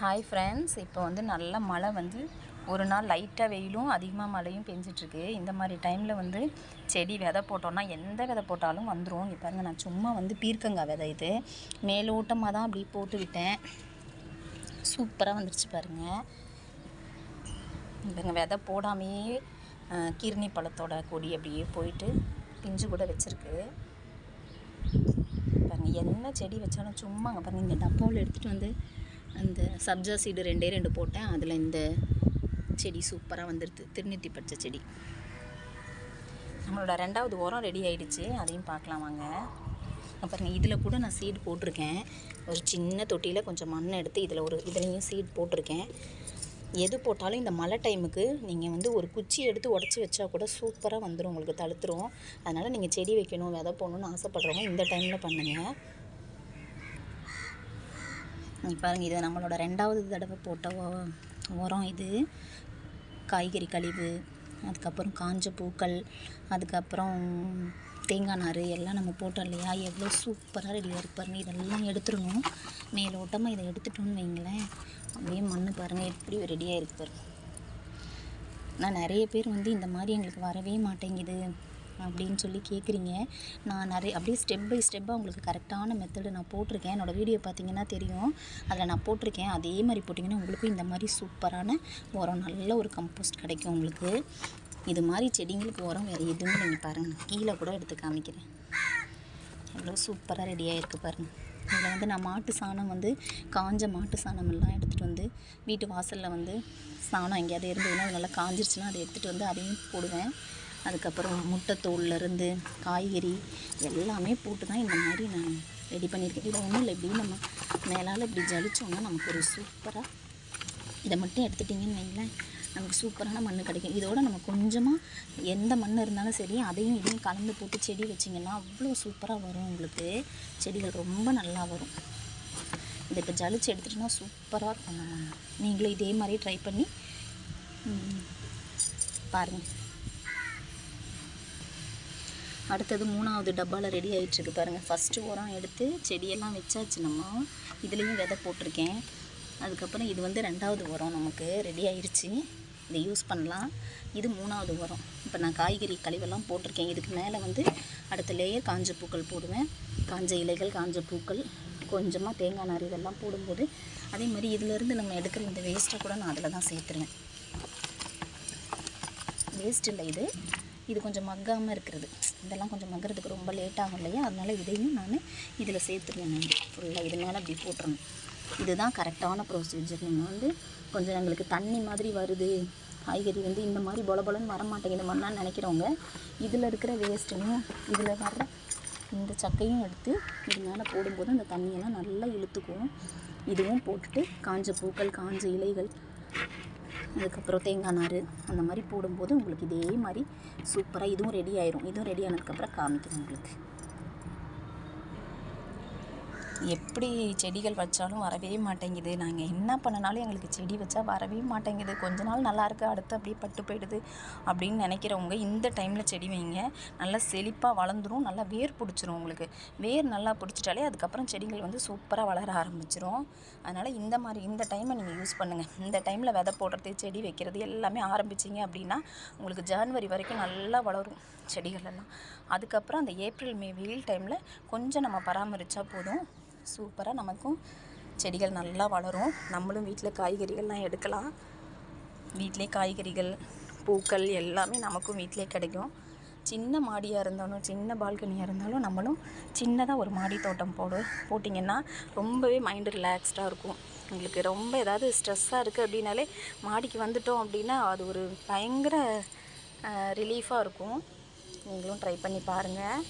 Hi friends இப்போ வந்து நல்ல மழை வந்து ஒரு நாள் லைட்டாக வெயிலும் அதிகமாக மழையும் பெஞ்சிட்ருக்கு. இந்த மாதிரி டைமில் வந்து செடி விதை போட்டோன்னா எந்த விதை போட்டாலும் வந்துடும் இப்போ பாருங்கள் நான் சும்மா வந்து பீர்க்கங்காய் விதை இது. மேலோட்டமாக தான் அப்படி போட்டு விட்டேன். சூப்பராக வந்துருச்சு பாருங்கள் இப்போங்க விதை போடாமையே அஹ், கீர்ணி பழத்தோட கொடி அப்படியே போயிட்டு பிஞ்சு கூட வச்சுருக்கு. பாருங்கள் என்ன செடி வச்சாலும் சும்மா பாருங்கள் இந்த டப்பாவில் எடுத்துகிட்டு வந்து அந்த சப்ஜா சீடு ரெண்டே ரெண்டு போட்டேன். அதில் இந்த செடி சூப்பராக வந்துடுது திருநீத்தி பச்சை செடி. நம்மளோட ரெண்டாவது உரம் ரெடி ஆகிடுச்சு அதையும் பார்க்கலாம் வாங்க. அப்புறம் இதில் கூட நான் சீட் போட்டிருக்கேன். ஒரு சின்ன தொட்டியில் கொஞ்சம் மண் எடுத்து இதில் ஒரு இதுலேயும் சீட் போட்டிருக்கேன். எது போட்டாலும் இந்த மழை டைமுக்கு நீங்கள் வந்து ஒரு குச்சி எடுத்து உடச்சி வச்சா கூட சூப்பராக வந்துடும் உங்களுக்கு தழுத்துரும். அதனால் நீங்கள் செடி வைக்கணும் விதை போகணுன்னு ஆசைப்பட்றவங்க இந்த டைமில் பண்ணுங்கள் பாருங்கள் இது நம்மளோட ரெண்டாவது தடவை போட்ட உரம் இது. காய்கறி கழிவு அதுக்கப்புறம் காஞ்ச பூக்கள் அதுக்கப்புறம் தேங்காய் நார் எல்லாம் நம்ம போட்டோம் இல்லையா? எவ்வளோ சூப்பராக ரெடியாக இருப்பாருங்க இதெல்லாம் எடுத்துடணும். மேலோட்டமாக இதை எடுத்துட்டோன்னு வைங்களேன். அப்படியே மண் பாருங்கள் எப்படி ரெடியாக இருக்கு பாருங்க. நான் நிறைய பேர் வந்து இந்த மாதிரி எங்களுக்கு வரவே மாட்டேங்குது. அப்படின்னு சொல்லி கேட்குறீங்க நான் நிறைய அப்படியே ஸ்டெப் பை ஸ்டெப்பாக உங்களுக்கு கரெக்டான மெத்தடு நான் போட்டிருக்கேன். என்னோடய வீடியோ பார்த்தீங்கன்னா தெரியும். அதில் நான் போட்டிருக்கேன். அதே மாதிரி போட்டிங்கன்னா உங்களுக்கும் இந்த மாதிரி சூப்பரான உரம் நல்ல ஒரு கம்போஸ்ட் கிடைக்கும் உங்களுக்கு. இது மாதிரி செடிங்களுக்கு உரம் வேறு எதுவுமே நீங்கள் பாருங்கள் கீழே கூட எடுத்து காமிக்கிறேன். எவ்வளோ சூப்பராக ரெடியாக இருக்குது பாருங்கள் இதில் வந்து நான் மாட்டு சாணம் வந்து காஞ்ச மாட்டு சாணம் எல்லாம் எடுத்துகிட்டு வந்து வீட்டு வாசலில் வந்து சாணம் எங்கேயாவது இருந்ததுன்னா அது நல்லா காஞ்சிருச்சுன்னா அதை எடுத்துகிட்டு வந்து அதையும் போடுவேன். அதுக்கப்புறம் முட்டைத்தோல்லேருந்து காய்கறி எல்லாமே போட்டு தான் இந்த மாதிரி நான் ரெடி பண்ணியிருக்கேன். இதை ஒன்றும் இல்லை இப்படி நம்ம மேலால் இப்படி ஜலிச்சோன்னா நமக்கு ஒரு சூப்பராக இதை மட்டும் எடுத்துட்டிங்கன்னு வைங்களேன் நமக்கு சூப்பரான மண் கிடைக்கும். இதோட நம்ம கொஞ்சமாக எந்த மண் இருந்தாலும் சரி அதையும் இதையும் கலந்து போட்டு செடி வச்சிங்கன்னா அவ்வளோ சூப்பராக வரும் உங்களுக்கு. செடிகள் ரொம்ப நல்லா வரும். இதை இப்போ ஜலிச்சு எடுத்துட்டோம்னா சூப்பராக இருக்கும். நம்ம நீங்களும் இதே மாதிரி ட்ரை பண்ணி பாருங்கள் அடுத்தது மூணாவது டப்பாவில் ரெடி ஆகிட்டுருக்கு பாருங்கள் ஃபஸ்ட்டு உரம் எடுத்து செடியெல்லாம் வச்சாச்சு நம்ம. இதுலேயும் விதை போட்டிருக்கேன். அதுக்கப்புறம் இது வந்து ரெண்டாவது உரம் நமக்கு ரெடி ஆயிடுச்சு இதை யூஸ் பண்ணலாம். இது மூணாவது உரம். இப்போ நான் காய்கறி கழிவெல்லாம் போட்டிருக்கேன். இதுக்கு மேலே வந்து அடுத்த லேயர் காஞ்ச பூக்கள் போடுவேன். காஞ்ச இலைகள் காஞ்ச பூக்கள் கொஞ்சமாக தேங்காய் நார் இதெல்லாம் போடும்போது அதே மாதிரி இதிலேருந்து நம்ம எடுக்கிற இந்த வேஸ்ட்டை கூட நான் அதில் தான் சேர்த்துருவேன். வேஸ்ட் இல்லை இது. இது கொஞ்சம் மக்காமல் இருக்கிறது. இதெல்லாம் கொஞ்சம் மக்கிறதுக்கு ரொம்ப லேட் ஆகும் இல்லையா? அதனால் இதையும் நான் இதில் சேர்த்துருவேன் நான். ஃபுல்லாக இது மேலே அப்படி போட்டுருணும் இதுதான் கரெக்டான ப்ரொசீஜர் நீங்கள் வந்து கொஞ்சம் எங்களுக்கு தண்ணி மாதிரி வருது. காய்கறி வந்து இந்த மாதிரி பொல பொலன்னு வர மாட்டேங்குது மாதிரிலாம் நினைக்கிறவங்க இதில் இருக்கிற வேஸ்ட்டையும் இதில் வர்ற இந்த சக்கையும் எடுத்து இது மேலே போடும்போது அந்த தண்ணியெல்லாம் நல்லா இழுத்துக்கும். இதுவும் போட்டுட்டு காஞ்ச பூக்கள் காஞ்ச இலைகள் அதுக்கப்புறம் தேங்காய் நார் அந்த மாதிரி போடும்போது உங்களுக்கு இதே மாதிரி சூப்பராக இதுவும் ரெடி ஆயிரும். இதுவும் ரெடி ஆனதுக்கப்புறம் காமிக்கிறேன் உங்களுக்கு. எப்படி செடிகள் வச்சாலும் வரவே மாட்டேங்குது. நாங்கள் என்ன பண்ணனாலும் எங்களுக்கு செடி வச்சா வரவே மாட்டேங்குது. கொஞ்ச நாள் நல்லா இருக்கு அடுத்து அப்படியே பட்டு போயிடுது அப்படின்னு நினைக்கிறவங்க இந்த டைமில் செடி வைங்க. நல்லா செழிப்பாக வளர்ந்துரும் நல்லா வேர் பிடிச்சிரும் உங்களுக்கு. வேர் நல்லா பிடிச்சிட்டாலே அதுக்கப்புறம் செடிகள் வந்து சூப்பராக வளர ஆரம்பிச்சிரும். அதனால் இந்த மாதிரி இந்த டைமை நீங்கள் யூஸ் பண்ணுங்கள் இந்த டைமில் விதை போடுறது செடி வைக்கிறது எல்லாமே ஆரம்பிச்சிங்க அப்படின்னா உங்களுக்கு ஜான்வரி வரைக்கும் நல்லா வளரும் செடிகள் எல்லாம். அதுக்கப்புறம் அந்த ஏப்ரல் மே வெயில் டைமில் கொஞ்சம் நம்ம பராமரித்தா போதும். சூப்பராக நமக்கும் செடிகள் நல்லா வளரும். நம்மளும் வீட்டில் காய்கறிகள்லாம் எடுக்கலாம். வீட்டிலே காய்கறிகள் பூக்கள் எல்லாமே நமக்கும் வீட்டிலே கிடைக்கும். சின்ன மாடியாக இருந்தாலும் சின்ன பால்கனியாக இருந்தாலும் நம்மளும் சின்னதாக ஒரு மாடி தோட்டம் போடு போட்டிங்கன்னா ரொம்பவே மைண்டு ரிலாக்ஸ்டாக இருக்கும். உங்களுக்கு ரொம்ப ஏதாவது ஸ்ட்ரெஸ்ஸாக இருக்குது அப்படின்னாலே மாடிக்கு வந்துட்டோம் அப்படின்னா அது ஒரு பயங்கர ரிலீஃபாக இருக்கும். நீங்களும் ட்ரை பண்ணி பாருங்கள்